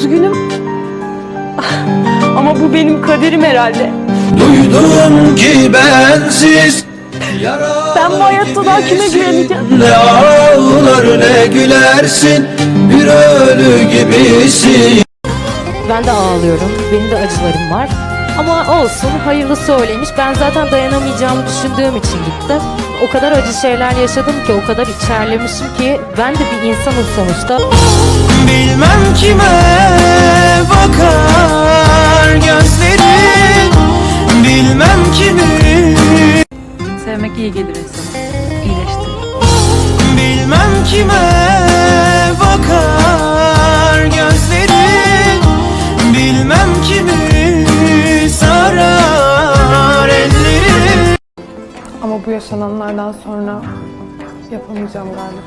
Üzgünüm. Ama bu benim kaderim herhalde. Duydum ki bensiz Ben bu hayatta daha kime güveneceğim? Ne ağlar ne gülersin Bir ölü gibisin Ben de ağlıyorum. Benim de acılarım var. Ama olsun hayırlısı öyleymiş. Ben zaten dayanamayacağımı düşündüğüm için gittim. O kadar acı şeyler yaşadım ki, o kadar içerlemişim ki ben de bir insanım sonuçta. Bilmem kime bakar gözlerin Bilmem kimi Sevmek iyi gelir insana. İyileştirir. Bilmem kime bakar gözlerin Bilmem kimi Bu yaşananlardan sonra yapamayacağım galiba.